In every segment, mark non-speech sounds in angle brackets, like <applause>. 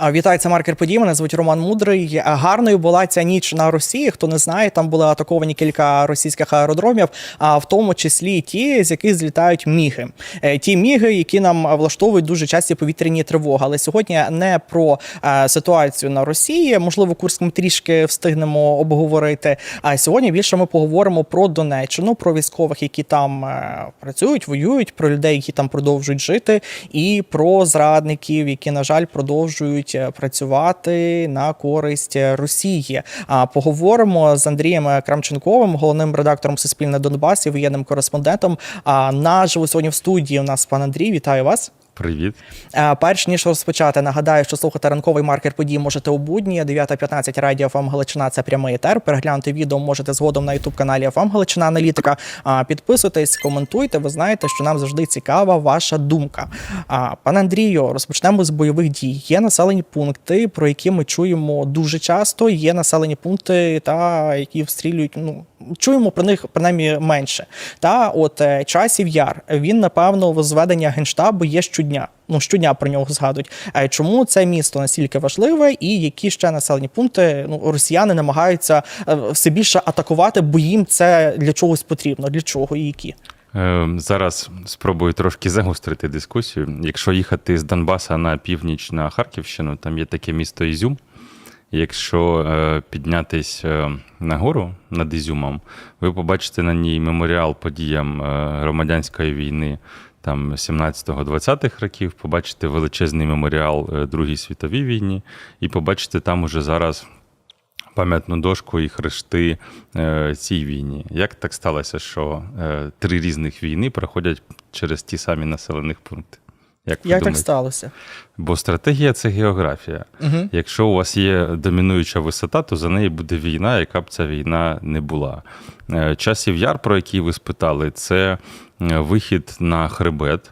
Вітаю, це маркер подій. Мене звуть Роман Мудрий. Гарною була ця ніч на Росії. Хто не знає, там були атаковані кілька російських аеродромів, а в тому числі ті, з яких злітають міги. Е, Ті міги, які нам влаштовують дуже часті повітряні тривоги. Але сьогодні не про е, ситуацію на Росії. Можливо, курс ми трішки встигнемо обговорити. А сьогодні більше ми поговоримо про Донеччину, про військових, які там е, працюють, воюють, про людей, які там продовжують жити, і про зрадників, які на жаль продовжують е, працювати на користь Росії. А поговоримо з Андрієм Крамченковим, головним редактором Суспільне Донбас воєнним кореспондентом. А наживо сьогодні в студії у нас пан Андрій. Вітаю вас. Привіт. Перш ніж розпочати, нагадаю, що слухати ранковий маркер подій можете у будні 9.15 радіо ФМ Галичина. Це прямий етер. Переглянути відео можете згодом на ютуб каналі ФМ Галичина Аналітика. Підписуйтесь, коментуйте. Ви знаєте, що нам завжди цікава ваша думка. Пане Андрію, розпочнемо з бойових дій. Є населені пункти, про які ми чуємо дуже часто. Є населені пункти, та які встрілюють. Ну чуємо про них принаймні менше. Та от е, часів яр він напевно зведення генштабу є щодня. Ну щодня про нього згадують. Чому це місто настільки важливе, і які ще населені пункти ну росіяни намагаються е, все більше атакувати, бо їм це для чогось потрібно. Для чого і які? Е, Зараз спробую трошки загострити дискусію. Якщо їхати з Донбаса на північ на Харківщину, там є таке місто Ізюм. Якщо е, піднятись нагору над Ізюмом, ви побачите на ній меморіал подіям громадянської війни там 17-20-х років, побачити величезний меморіал е, Другій світовій війні, і побачити там уже зараз пам'ятну дошку і хрести е, цій війні. Як так сталося, що е, три різних війни проходять через ті самі населених пункти? Як, Як так сталося? Бо стратегія це географія. Угу. Якщо у вас є домінуюча висота, то за неї буде війна, яка б ця війна не була. Е, Часів яр, про який ви спитали, це е, вихід на хребет.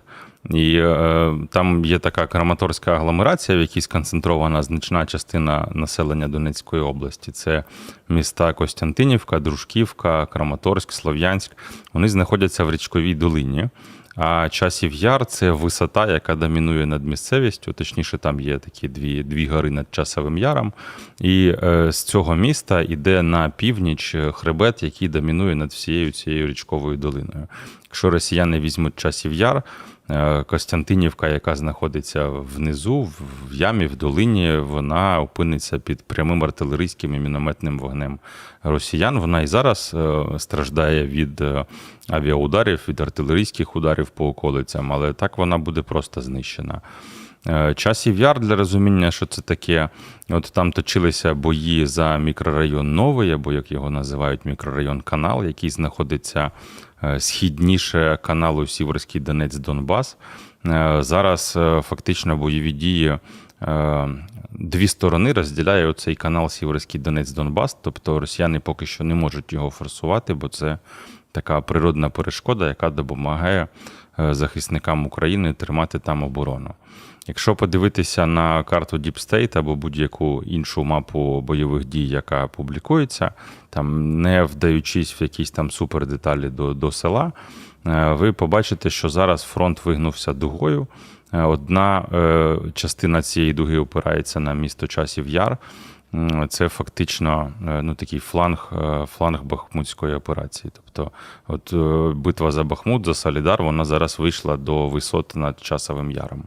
І е, там є така краматорська агломерація, в якій сконцентрована значна частина населення Донецької області. Це міста Костянтинівка, Дружківка, Краматорськ, Слов'янськ. Вони знаходяться в річковій долині. А часів яр це висота, яка домінує над місцевістю. Точніше, там є такі дві дві гори над часовим яром. І е, з цього міста йде на північ хребет, який домінує над всією цією річковою долиною. Якщо росіяни візьмуть часів яр, Костянтинівка, яка знаходиться внизу, в в ямі, в долині, вона опиниться під прямим артилерійським і мінометним вогнем росіян. Вона і зараз е, страждає від е, авіаударів, від артилерійських ударів по околицям, але так вона буде просто знищена. Е, Часів яр для розуміння, що це таке. От там точилися бої за мікрорайон Новий, або як його називають, мікрорайон Канал, який знаходиться е, східніше каналу Сіверський Донець Донбас. Е, Зараз фактично бойові дії. Дві сторони розділяє оцей канал Сіверський Донець Донбас, тобто росіяни поки що не можуть його форсувати, бо це така природна перешкода, яка допомагає захисникам України тримати там оборону. Якщо подивитися на карту Deep State або будь-яку іншу мапу бойових дій, яка публікується, там не вдаючись в якісь там супердеталі до, до села, е, ви побачите, що зараз фронт вигнувся дугою. Е, Одна е, частина цієї дуги опирається на місто часів яр. Це фактично ну, такий фланг, фланг Бахмутської операції. Тобто, от битва за Бахмут, за Солідар, вона зараз вийшла до висот над часовим яром.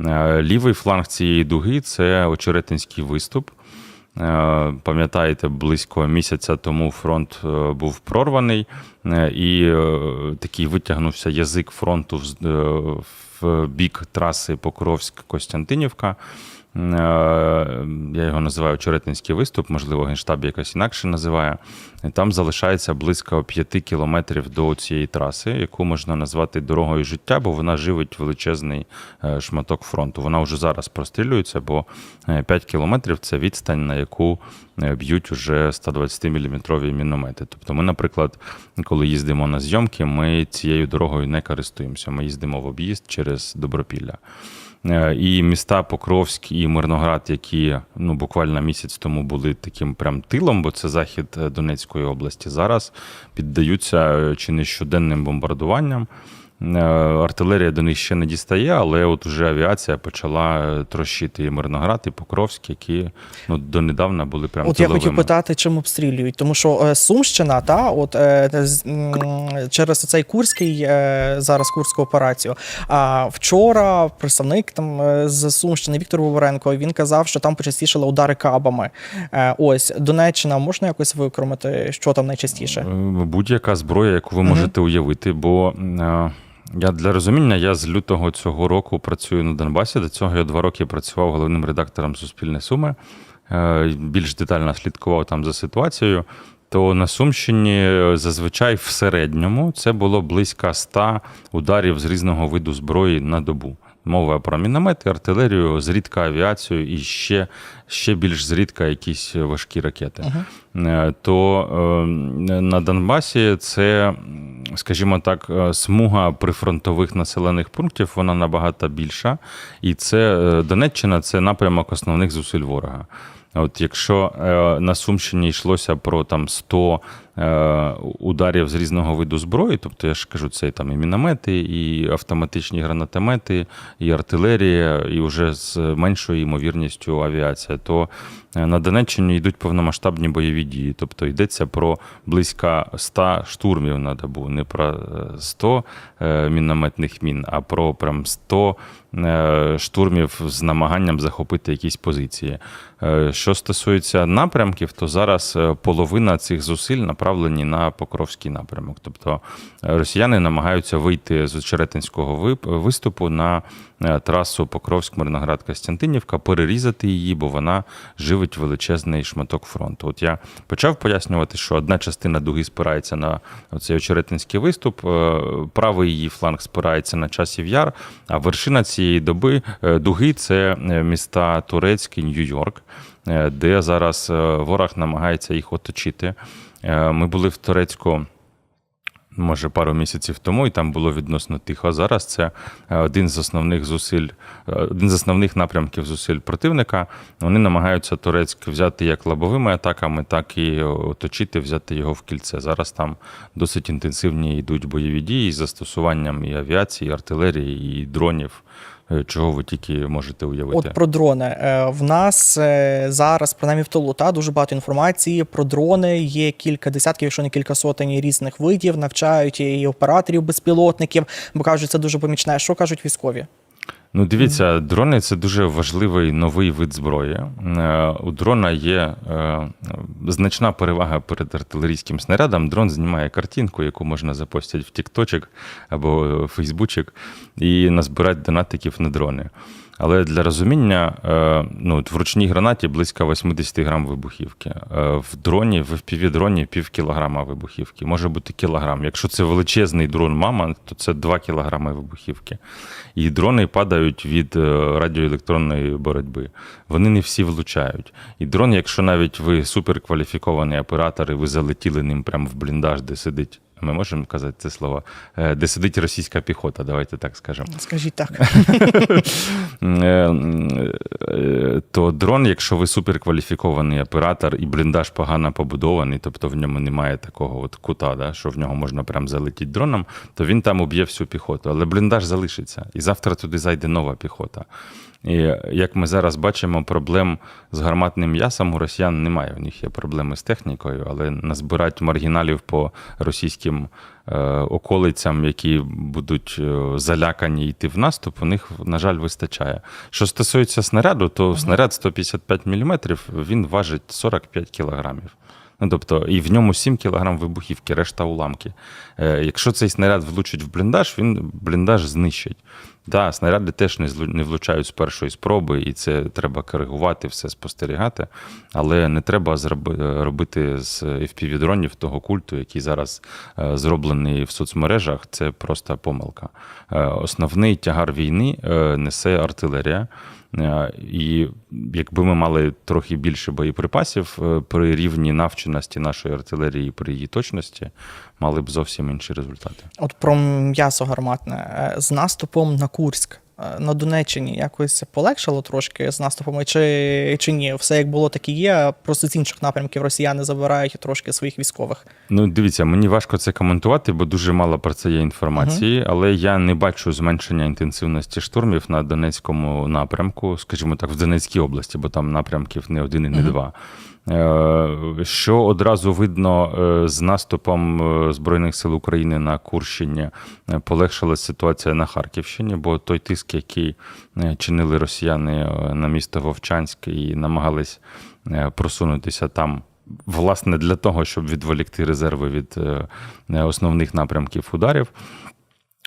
Е, Лівий фланг цієї дуги це очеретинський виступ. Е, Пам'ятаєте, близько місяця тому фронт е, був прорваний, і такий витягнувся язик фронту в бік траси Покровськ-Костянтинівка. Е, Я його називаю Черетинський виступ, можливо, генштаб якось інакше називає. Там залишається близько 5 кілометрів до цієї траси, яку можна назвати дорогою життя, бо вона живить величезний е, шматок фронту. Вона вже зараз прострілюється, бо е, 5 кілометрів це відстань, на яку е, б'ють уже 120-мм міномети. Тобто, ми, наприклад, коли їздимо на зйомки, ми цією дорогою не користуємося. Ми їздимо в об'їзд через Добропілля. Е, І міста Покровськ і Мирноград, які ну буквально місяць тому були таким прям тилом, бо це захід е, Донецької області, зараз піддаються е, чи не щоденним бомбардуванням. Е, Артилерія до них ще не дістає, але от уже авіація почала е, трощити і Мирноград, і Покровськ, які ну, донедавна були прям От я хотів питати, чим обстрілюють, тому що е, Сумщина, та от через цей курський зараз курську операцію. А вчора представник там з Сумщини Віктор Говоренко він казав, що там почастішали удари кабами. Ось Донеччина можна якось викромити, що там найчастіше? Будь-яка зброя, яку ви можете уявити, бо я для розуміння, я з лютого цього року працюю на Донбасі. До цього я два роки працював головним редактором Суспільне Суми. Е, Більш детально слідкував там за ситуацією. То на Сумщині е, зазвичай в середньому це було близько 100 ударів з різного виду зброї на добу. Мова про міномети, артилерію, зрідка авіацію і ще, ще більш зрідка якісь важкі ракети. Е, То е, на Донбасі це, скажімо так, е, смуга прифронтових населених пунктів, вона набагато більша. І це Донеччина це напрямок основних зусиль ворога. От якщо на Сумщині йшлося про там 100 е, ударів з різного виду зброї, тобто я ж кажу, це там і міномети, і автоматичні гранатомети, і артилерія, і вже з меншою ймовірністю авіація, то е, на Донеччині йдуть повномасштабні бойові дії. Тобто йдеться про близько 100 штурмів на добу, не про е, 100 е, мінометних мін, а про прям 100 е, штурмів з намаганням захопити якісь позиції. Е, Що стосується напрямків, то зараз е, половина цих зусиль направлені на Покровський напрямок. Тобто е, росіяни намагаються вийти з Очеретинського виступу на е, трасу Покровськ-Мирноград-Костянтинівка, перерізати її, бо вона живить величезний шматок фронту. От я почав пояснювати, що одна частина дуги спирається на цей Очеретинський виступ, е, правий її фланг спирається на часів яр, а вершина цієї доби дуги це міста Турецьк і Нью-Йорк, де зараз е, ворог намагається їх оточити. Е, Ми були в Турецьку. Може, пару місяців тому, і там було відносно тихо. Зараз це е, один з основних зусиль, е, один з основних напрямків зусиль противника. Вони намагаються Турецьк взяти як лобовими атаками, так і оточити, взяти його в кільце. Зараз там досить інтенсивні йдуть бойові дії з застосуванням і авіації, і артилерії, і дронів, е, чого ви тільки можете уявити. От про дрони. Е, В нас е, зараз, принаймні в тилу, та дуже багато інформації про дрони. Є кілька десятків, якщо не кілька сотень різних видів, навчають і операторів безпілотників, бо кажуть, це дуже помічне. Що кажуть військові? Ну, дивіться, дрони це дуже важливий новий вид зброї. Е, У дрона є е, значна перевага перед артилерійським снарядом. Дрон знімає картинку, яку можна запостити в Тікточок або Фейсбучик, і назбирати донатиків на дрони. Але для розуміння, е, ну, в ручній гранаті близько 80 грам вибухівки. Е, В дроні, в FPV-дроні пів кілограма вибухівки. Може бути кілограм. Якщо це величезний дрон мама, то це 2 кілограми вибухівки. І дрони падають від е, радіоелектронної боротьби. Вони не всі влучають. І дрон, якщо навіть ви суперкваліфікований оператор, і ви залетіли ним прямо в бліндаж, де сидить. Ми можемо казати це слово, е, де сидить російська піхота, давайте так скажемо. Скажіть так. <laughs> Е, е, то дрон, якщо ви суперкваліфікований оператор і бліндаж погано побудований, тобто в ньому немає такого от кута, да, що в нього можна прям залетіти дроном, то він там уб'є всю піхоту. Але бліндаж залишиться. І завтра туди зайде нова піхота. І як ми зараз бачимо, проблем з гарматним м'ясом у росіян немає. У них є проблеми з технікою, але назбирати маргіналів по російським е, околицям, які будуть е, залякані йти в наступ, у них, на жаль, вистачає. Що стосується снаряду, то снаряд 155 мм він важить 45 кілограмів. Ну, тобто, і в ньому 7 кг вибухівки, решта уламки. Е, якщо цей снаряд влучить в бліндаж, він бліндаж знищить. Да, снаряди теж не влучають з першої спроби, і це треба коригувати, все спостерігати. Але не треба зроби- робити з FPV-дронів того культу, який зараз е, зроблений в соцмережах. Це просто помилка. Е, Основний тягар війни е, несе артилерія. Е, І якби ми мали трохи більше боєприпасів е, при рівні навченості нашої артилерії, при її точності, мали б зовсім інші результати. От про м'ясо гарматне Е, з наступом на Курськ. Е, на Донеччині якось полегшало трошки з наступами, чи, чи ні? Все як було, так і є. Просто з інших напрямків росіяни забирають трошки своїх військових. Ну, дивіться, мені важко це коментувати, бо дуже мало про це є інформації, але я не бачу зменшення інтенсивності штурмів на Донецькому напрямку, скажімо так, в Донецькій області, бо там напрямків не один і не два. Е, Що одразу видно е, з наступом е, Збройних сил України на Курщині, полегшила ситуація на Харківщині, бо той тиск, який чинили росіяни на місто Вовчанськ і намагались просунутися там власне для того, щоб відволікти резерви від основних напрямків ударів.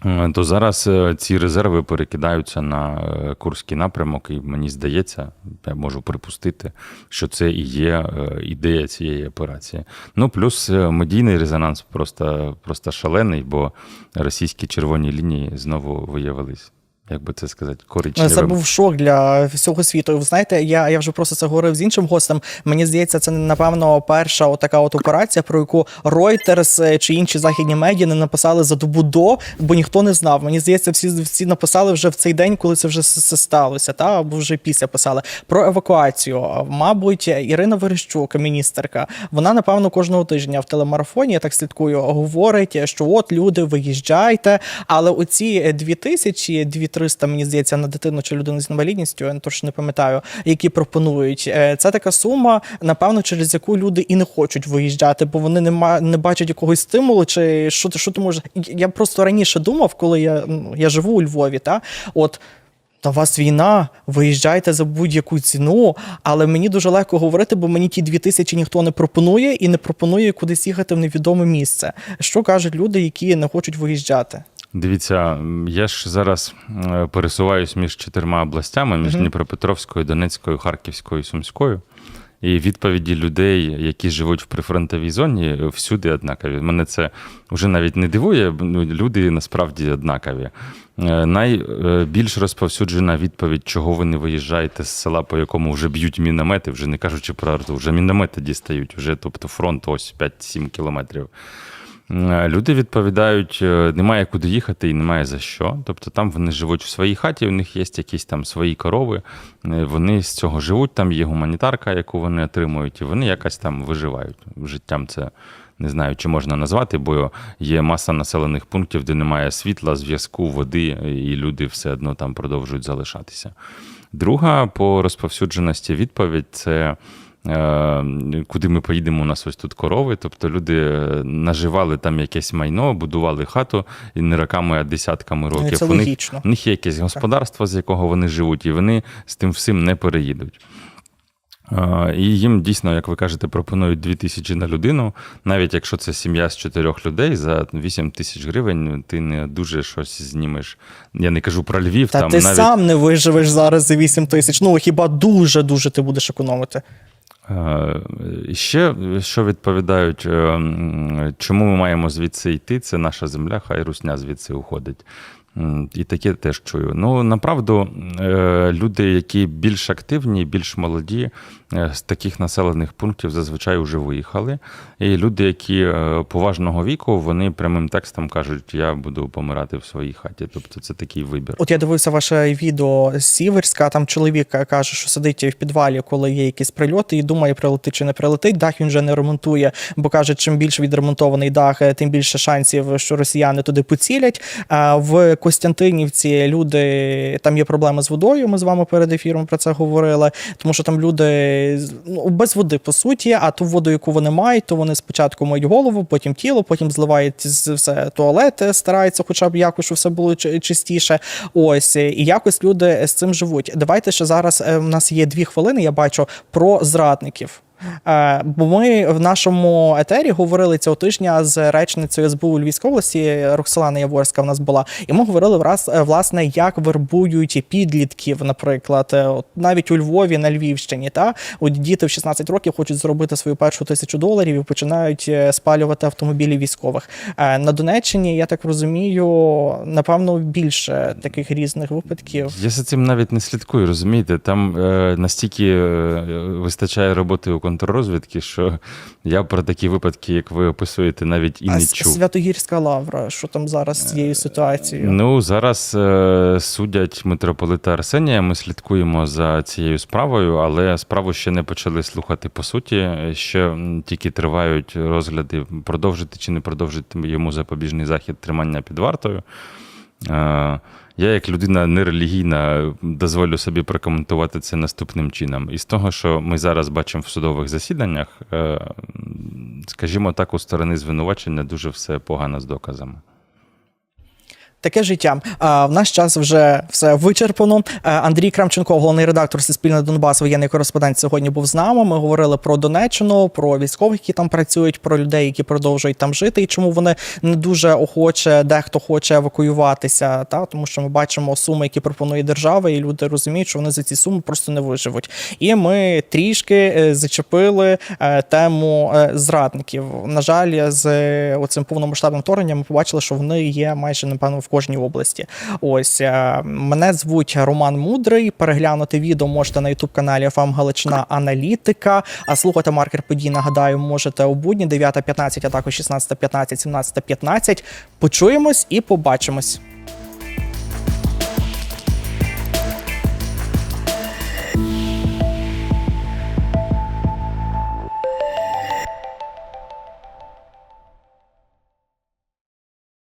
Е, То зараз е, ці резерви перекидаються на е, Курський напрямок, і мені здається, я можу припустити, що це і є ідея цієї операції. Ну плюс медійний резонанс просто, просто шалений, бо російські червоні лінії знову виявились, як би це сказати, коричневими. Це був шок для всього світу. Ви знаєте, я, я вже просто це говорив з іншим гостем. Мені здається, це напевно перша така от операція, про яку Reuters е, чи інші західні медіа не написали за добу до, бо ніхто не знав. Мені здається, всі всі написали вже в цей день, коли це вже с- сталося, та або вже після писали про евакуацію. Мабуть, Ірина Верещук, міністерка, вона напевно кожного тижня в телемарафоні, я так слідкую, говорить, що от люди, виїжджайте. Але оці дві тисячі, дві 300, мені здається, на дитину чи людину з інвалідністю, я точно не пам'ятаю, які пропонують. Е, Це така сума, напевно, через яку люди і не хочуть виїжджати, бо вони не не бачать якогось стимулу, чи що що ти можеш. Я просто раніше думав, коли я, ну, я живу у Львові, та от. Та вас війна, виїжджайте за будь-яку ціну, але мені дуже легко говорити, бо мені ті дві тисячі ніхто не пропонує і не пропонує кудись їхати в невідоме місце. Що кажуть люди, які не хочуть виїжджати? Дивіться, я ж зараз е, пересуваюсь між чотирма областями: між Дніпропетровською, Донецькою, Харківською і Сумською. І відповіді людей, які живуть в прифронтовій зоні, е, всюди однакові. Мене це вже навіть не дивує. ну, Люди насправді однакові. Е, Найбільш розповсюджена відповідь, чого ви не виїжджаєте з села, по якому вже б'ють міномети, вже не кажучи про арту, вже міномети дістають, вже тобто фронт ось 5-7 кілометрів. Е, Люди відповідають, е, немає куди їхати і немає за що. Тобто там вони живуть в своїй хаті, у них є якісь там свої корови, е, вони з цього живуть, там є гуманітарка, яку вони отримують, і вони якось там виживають. Життям це не знаю, чи можна назвати, бо є маса населених пунктів, де немає світла, зв'язку, води, і люди все одно там продовжують залишатися. Друга по розповсюдженості відповідь це. Е, Куди ми поїдемо, у нас ось тут корови. Тобто люди е, наживали там якесь майно, будували хату і не роками, а десятками Ну, років. це у, них, у них є якесь господарство, з якого вони живуть, і вони з тим всім не переїдуть. Е, І їм дійсно, як ви кажете, пропонують 2 тисячі на людину. Навіть якщо це сім'я з чотирьох людей, за 8 тисяч гривень ти не дуже щось знімеш. Я не кажу про Львів, Та там ти навіть сам не виживеш зараз за 8 тисяч. Ну хіба дуже дуже ти будеш економити? Е, Ще що відповідають, е, чому ми маємо звідси йти? Це наша земля, хай русня звідси уходить. І таке теж чую. Ну, направду, е, люди, які більш активні, більш молоді, е, з таких населених пунктів зазвичай вже виїхали. І люди, які е, поважного віку, вони прямим текстом кажуть, я буду помирати в своїй хаті. Тобто це такий вибір. От я дивився ваше відео з Сіверська. Там чоловік каже, що сидить в підвалі, коли є якісь прильоти, і думає, прилетить чи не прилетить. Дах він вже не ремонтує, бо каже, чим більше відремонтований дах, тим більше шансів, що росіяни туди поцілять. В Костянтинівці люди там є проблеми з водою. Ми з вами перед ефіром про це говорили, тому що там люди ну, без води по суті, а ту воду, яку вони мають, то вони спочатку миють голову, потім тіло, потім зливають з- все туалет, е, стараються, хоча б якось, щоб все було чистіше. Ось і якось люди з цим живуть. Давайте ще зараз е, в нас є дві хвилини. Я бачу про зрадників. Е, Бо ми в нашому етері говорили цього тижня з речницею СБУ у Львівській області Роксолана Яворська в нас була, і ми говорили враз, е, власне, як вербують підлітків, наприклад, Е, от навіть у Львові на Львівщині. Та от діти в 16 років хочуть зробити свою першу тисячу доларів і починають спалювати автомобілі військових. На Донеччині, я так розумію, напевно, більше таких різних випадків. Я за цим навіть не слідкую, розумієте? Там е, настільки вистачає роботи у контррозвідки, що я про такі випадки, як ви описуєте, навіть і А не чув. Святогірська лавра, що там зараз з цією ситуацією? Ну, зараз е, судять митрополита Арсенія. Ми слідкуємо за цією справою, але справу ще не почали слухати по суті. Ще тільки тривають розгляди, продовжити чи не продовжити йому запобіжний захід тримання під вартою. Я, як людина нерелігійна, дозволю собі прокоментувати це наступним чином. Із того, що ми зараз бачимо в судових засіданнях, е, скажімо так, у сторони звинувачення дуже все погано з доказами. Таке життя. А в наш час вже все вичерпано. Е, Андрій Крамченко, головний редактор Суспільне Донбас, воєнний кореспондент, сьогодні був з нами. Ми говорили про Донеччину, про військових, які там працюють, про людей, які продовжують там жити, і чому вони не дуже охоче, дехто хоче евакуюватися. Та тому, що ми бачимо суми, які пропонує держава, і люди розуміють, що вони за ці суми просто не виживуть. І ми трішки е, зачепили е, тему зрадників. На жаль, з оцим повномасштабним вторгненням ми побачили, що вони є майже напевно в кожній області. Ось е, мене звуть Роман Мудрий. Переглянути відео можете на ютуб каналі ФАМ Галичина Аналітика. А слухати маркер подій, нагадаю, можете у будні 9.15, а також 16.15, 17.15. Почуємось і побачимось.